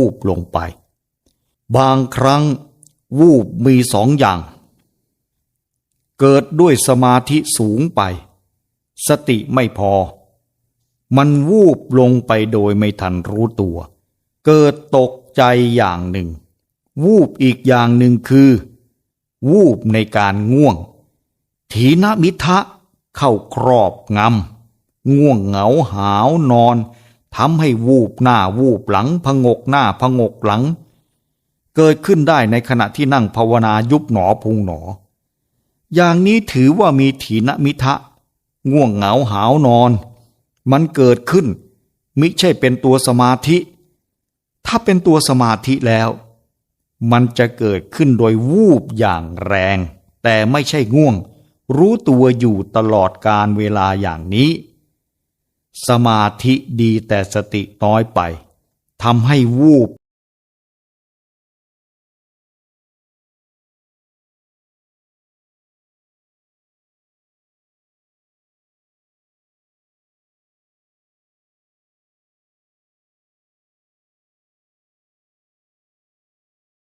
วูบลงไป บางครั้งวูบมีสองอย่าง เกิดด้วยสมาธิสูงไป สติไม่พอ มันวูบลงไปโดยไม่ทันรู้ตัว เกิดตกใจอย่างหนึ่ง วูบอีกอย่างหนึ่งคือ วูบในการง่วง ถีนมิทะเข้าครอบงำง่วงเหงาหาวนอน ทำให้วูบหน้าวูบหลังพงกหน้าพงกหลัง เกิดขึ้นได้ในขณะที่นั่งภาวนายุบหนอพุงหนอ อย่างนี้ถือว่ามีถีนมิทะ ง่วงเหงาหาวนอน มันเกิดขึ้น มิใช่เป็นตัวสมาธิ ถ้าเป็นตัวสมาธิแล้ว มันจะเกิดขึ้นโดยวูบอย่างแรง แต่ไม่ใช่ง่วง รู้ตัวอยู่ตลอดการเวลาอย่างนี้ สมาธิดีแต่สติน้อยไปทำให้วูบ